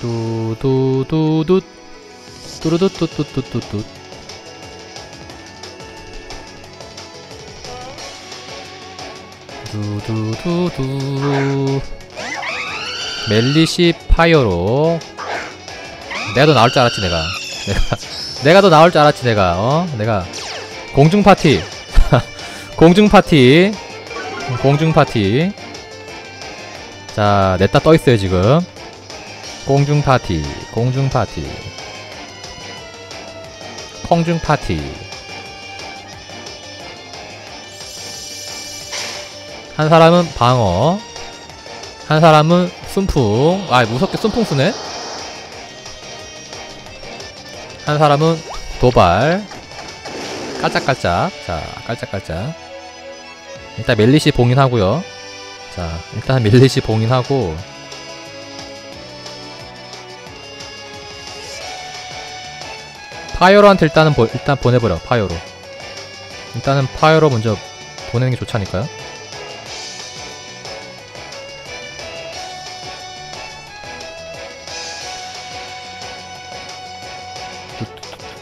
뚜두두두 뚜루두뚜뚜뚜뚜뚜. 두두두두 멜리시 파이어로. 내가 더 나올 줄 알았지 내가. 내가 내가 더 나올 줄 알았지 내가. 어? 내가 공중 파티. 공중 파티. 공중 파티. 자 냈다 떠 있어요 지금 공중 파티 공중 파티. 콩중 파티. 한 사람은 방어 한 사람은 순풍. 아 무섭게 순풍 쓰네? 한 사람은 도발. 깔짝깔짝. 자 깔짝깔짝. 일단 멜리시 봉인하고요. 자 일단 멜리시 봉인하고 파이어로한테 일단은 보, 일단 보내버려 파이어로 일단은 파이어로 먼저 보내는 게 않을까요?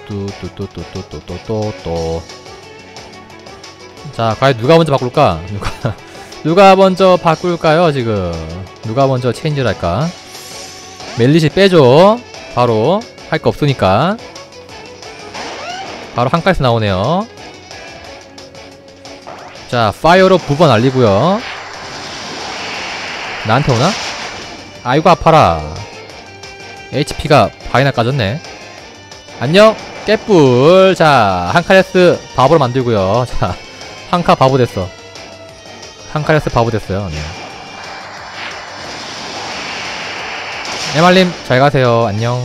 뚜뚜뚜뚜뚜뚜뚜뚜뚜 자 과연 누가 먼저 바꿀까? 누가 누가 먼저 바꿀까요 지금 누가 먼저 체인지를 할까? 멜리시 빼줘 바로 할 거 없으니까 바로 한 칸에서 나오네요. 자 파이어로 부번 날리고요. 나한테 오나? 아이고 아파라. HP가 바이나 까졌네. 안녕 깨뿔. 자 한카레스 바보로 만들고요. 자 한카 바보 됐어. 한카레스 바보 됐어요. 네. 에말님 잘 가세요. 안녕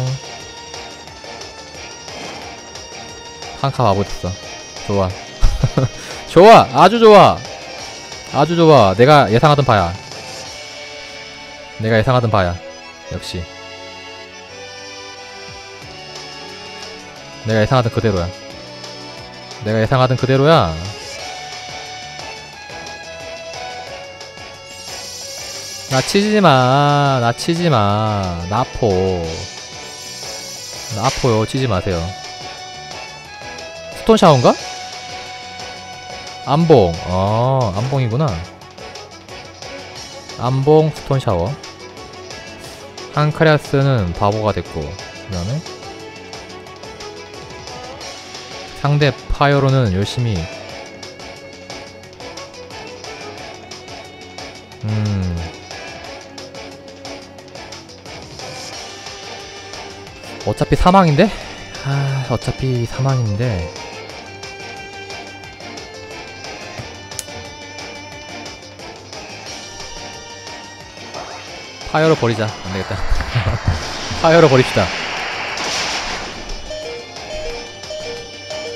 한카 바보 됐어. 좋아. 좋아! 아주 좋아! 아주 좋아. 내가 예상하던 바야. 내가 예상하던 바야. 역시. 내가 예상하던 그대로야. 내가 예상하던 그대로야. 나 치지마. 나 치지마. 나포. 나포요. 치지 마세요 스톤 샤워인가? 안봉. 어 안봉이구나. 안봉 스톤 샤워. 한카리아스는 바보가 됐고 그 다음에 상대 파이어로는 열심히. 음. 어차피 사망인데? 아 어차피 사망인데 파이어로 버리자 안되겠다 파이어로 버립시다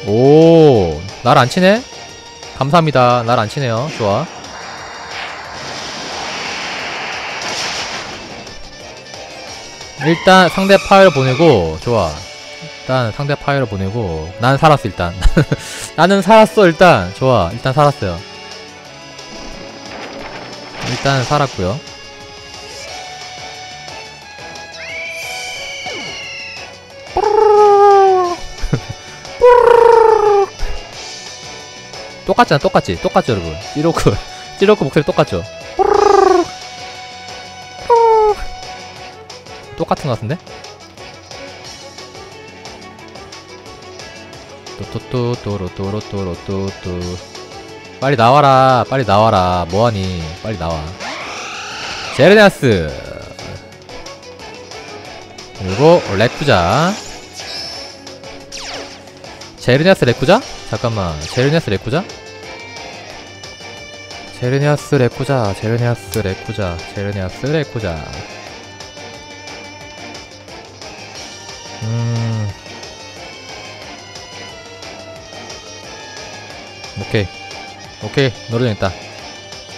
오, 날 안 치네? 감사합니다. 날 안 치네요. 좋아. 일단 상대 파이를 보내고 좋아. 일단 상대 파이를 보내고 난 살았어 일단. 나는 살았어 일단. 좋아. 일단 살았어요. 일단 살았고요. 똑같잖아 똑같지? 똑같죠 여러분? 찌로크 찌로크 목소리 똑같죠? 똑같은 것 같은데? 또또또또로또로또로또또 빨리 나와라 빨리 나와라. 뭐하니? 빨리 나와. 제르네아스. 그리고 레쿠자 제르네아스 레쿠자? 잠깐만 제르네아스 레쿠자? 제르네아스 레쿠자 제르네아스 레쿠자 제르네아스 레쿠자. 음. 오케이. 오케이. 너로 정했다.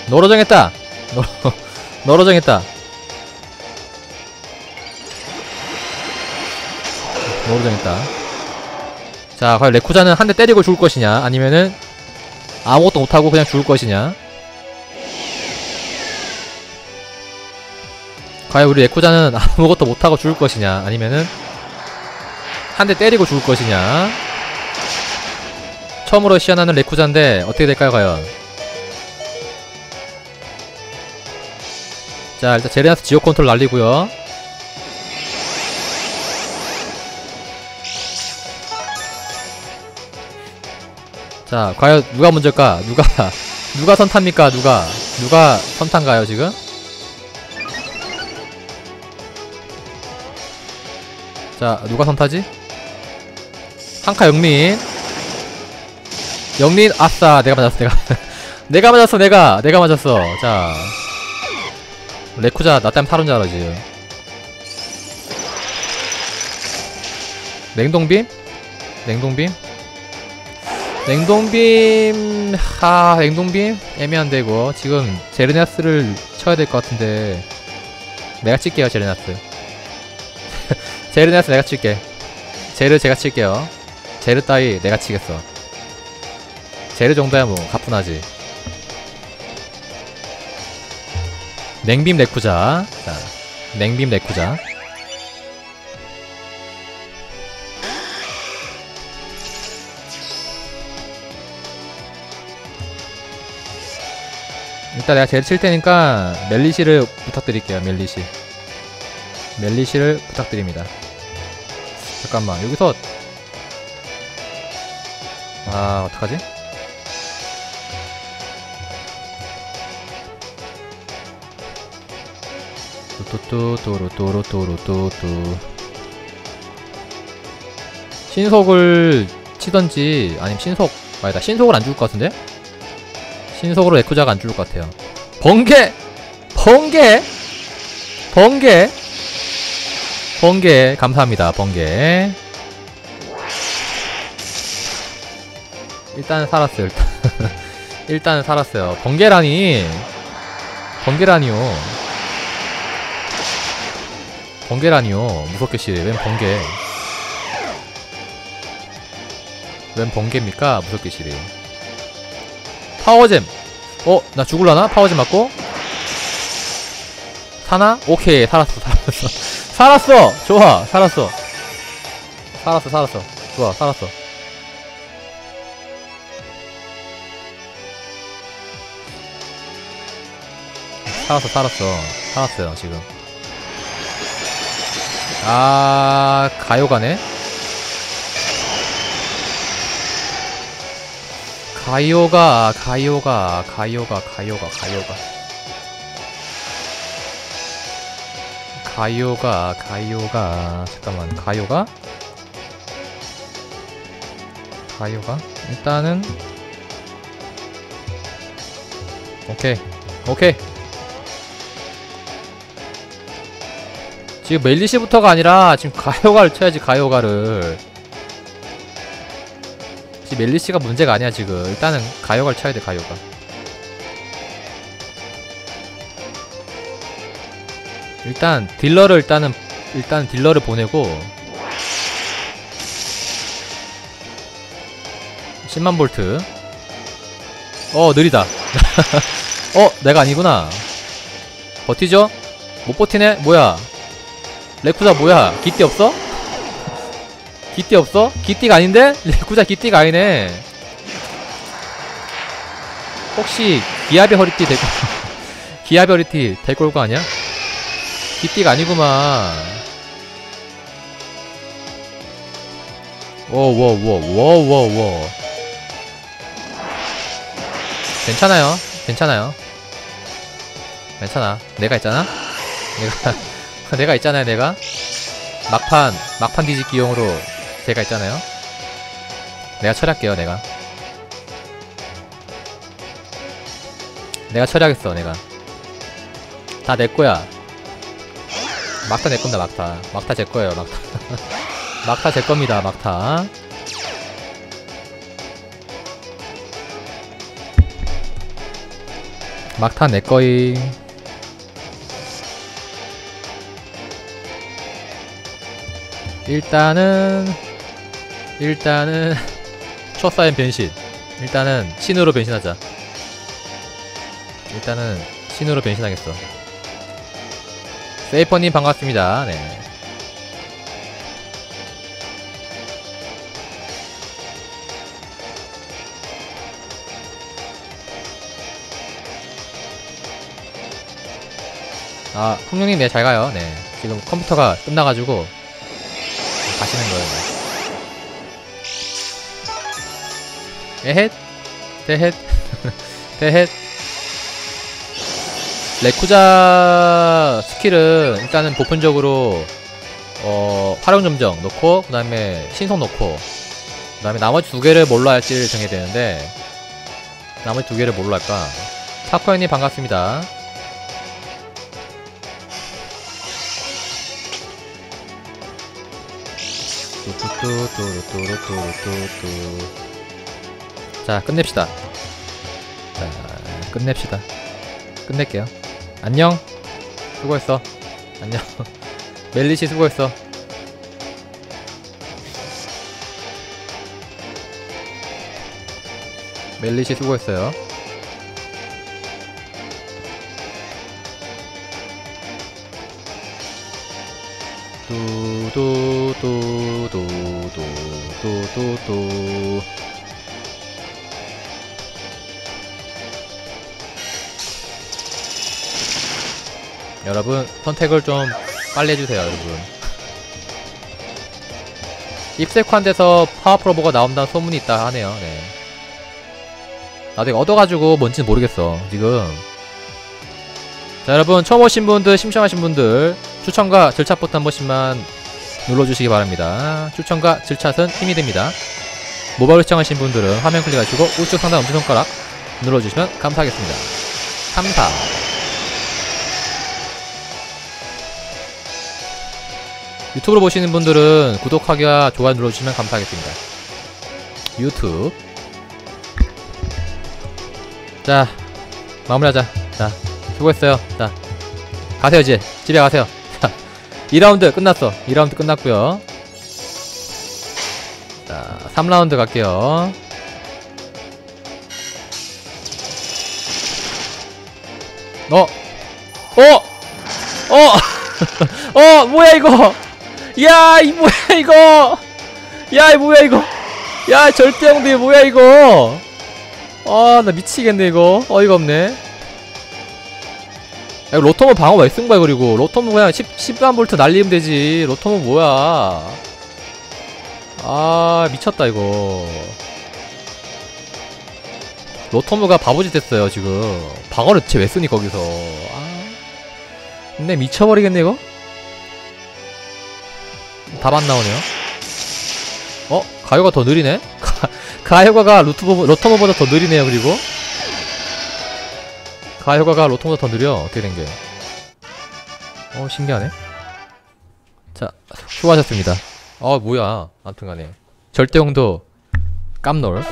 너로 정했다! 너로 너로 정했다. 너로 정했다 자 과연 레쿠자는 한 대 때리고 죽을 것이냐? 아니면은 아무것도 못하고 그냥 죽을 것이냐? 과연 우리 레쿠자는 아무것도 못하고 죽을 것이냐? 아니면은 한 대 때리고 죽을 것이냐? 처음으로 시연하는 레쿠자인데 어떻게 될까요 과연? 자 일단 제레나스 지옥 컨트롤 날리고요 자 과연 누가 먼저일까? 누가 누가 선탑니까? 누가? 누가 선탄가요 지금? 자 누가 선타지? 한카 영린 영린 아싸 내가 맞았어 내가. 내가 맞았어 내가. 내가 맞았어. 자 레쿠자 나 때문에 살은 줄 알아 지금. 냉동빔? 냉동빔? 냉동빔 하 냉동빔? 애매한데 이거 지금 제르네스를 쳐야 될 것 같은데. 내가 칠게요 제르네스. 제르네스 내가 칠게. 제르 제가 칠게요. 제르 따위 내가 치겠어. 제르 정도야 뭐 가뿐하지. 냉빔 레쿠자. 자 냉빔 레쿠자 일단 내가 제일 칠 테니까 멜리시를 부탁드릴게요 멜리시 멜리시를 부탁드립니다 잠깐만 여기서 아 어떡하지? 뚜뚜뚜뚜루뚜루뚜루뚜뚜 신속을 치던지 아니면 신속 아니다 신속을 안 죽을 것 같은데? 신속으로 에쿠자가 안 죽을 것 같아요. 번개! 번개! 번개! 번개. 감사합니다. 번개. 일단 살았어요. 일단. 일단 살았어요. 번개라니. 번개라니요. 번개라니요. 무섭게 씨 웬 번개. 웬 번개입니까? 무섭게 씨리 파워잼 어? 나 죽을라나? 파워잼 맞고? 사나? 오케이 살았어 살았어 살았어! 좋아 살았어 살았어 살았어 좋아 살았어 살았어 살았어 살았어요 지금 아 가요 가네 가요가 가요가 가요가 가요가 가요가. 가요가 가요가. 잠깐만 가요가? 가요가? 일단은 오케이 오케이. 지금 멜리시부터가 아니라 지금 가요가를 쳐야지 가요가를 지금 멜리시가 문제가 아니야 지금. 일단은 가요가를 쳐야 돼 가요가. 일단 딜러를 일단은 일단 딜러를 보내고 10만 볼트. 어 느리다. 어 내가 아니구나. 버티죠? 못 버티네? 뭐야? 레쿠자 뭐야? 기띠 없어? 기띠 없어? 기띠가 아닌데? 레쿠자 기띠가 아니네. 혹시 기압의 허리띠 될 기압의 허리띠 될 걸거 아니야? 기띠가 아니구만. 워워워워워워 괜찮아요. 괜찮아요. 괜찮아. 내가 있잖아? 내가 내가 있잖아요 내가? 막판 막판 뒤집기용으로 제가 있잖아요. 내가 처리할게요 내가. 내가 처리하겠어 내가. 다 내거야. 막타 내건다 막타. 막타 제거예요 막타. 막타 제겁니다 막타. 막타 내거이. 일단은 일단은 초사인 변신 일단은 신으로 변신하자 일단은 신으로 변신하겠어 세이퍼님 반갑습니다. 네. 아, 풍룡님, 네, 잘 가요. 네. 지금 컴퓨터가 끝나가지고, 가시는 거예요. 에헷, 대헷, 대헷. 레쿠자 스킬은 일단은 보편적으로, 어, 활용점정 넣고, 그 다음에 신속 넣고, 그 다음에 나머지 두 개를 뭘로 할지를 정해야 되는데, 나머지 두 개를 뭘로 할까? 타코현님 반갑습니다. 뚜뚜뚜뚜뚜뚜뚜뚜뚜 자 끝냅시다. 자 끝냅시다. 끝낼게요. 안녕. 수고했어. 안녕. 멜리시 수고했어. 멜리시 수고했어요. 뚜뚜뚜뚜뚜뚜뚜뚜 여러분 선택을 좀 빨리 해주세요 여러분. 입색환돼서 파워프로버가 나온다는 소문이 있다 하네요 네. 나도 이거 얻어가지고 뭔지는 모르겠어 지금. 자 여러분 처음 오신 분들 심심하신 분들 추천과 절차 버튼 한 번씩만 눌러주시기 바랍니다. 추천과 절차는 힘이 됩니다. 모바일 시청하신 분들은 화면 클릭하시고 우측 상단 엄지손가락 눌러주시면 감사하겠습니다. 감사 유튜브로 보시는 분들은 구독하기와 좋아요 눌러주시면 감사하겠습니다. 유튜브. 자 마무리하자. 자 수고했어요. 자 가세요 이제. 집에 가세요. 자 2라운드 끝났어. 2라운드 끝났고요. 자 3라운드 갈게요. 어? 어? 어? 어 뭐야 이거 야 이 뭐야 이거? 야 이 뭐야 이거? 야 절대 형들 뭐야 이거? 아 나 미치겠네 이거. 어이가 없네. 야, 로토모 방어 왜 쓴 거야 그리고? 로토모 그냥 10, 13볼트 날리면 되지. 로토모 뭐야? 아 미쳤다 이거. 로토모가 바보짓 됐어요 지금. 방어를 대체 왜 쓰니 거기서? 아. 근데 미쳐버리겠네 이거 답 안 나오네요. 어? 가요가 더 느리네? 가, 가요가가 루트보, 로토모보다 더 느리네요 그리고. 가효과가 로통보다 더 느려 어떻게 된 게. 어 신기하네. 자 수고하셨습니다. 어 뭐야. 아무튼간에. 절대용도. 깜놀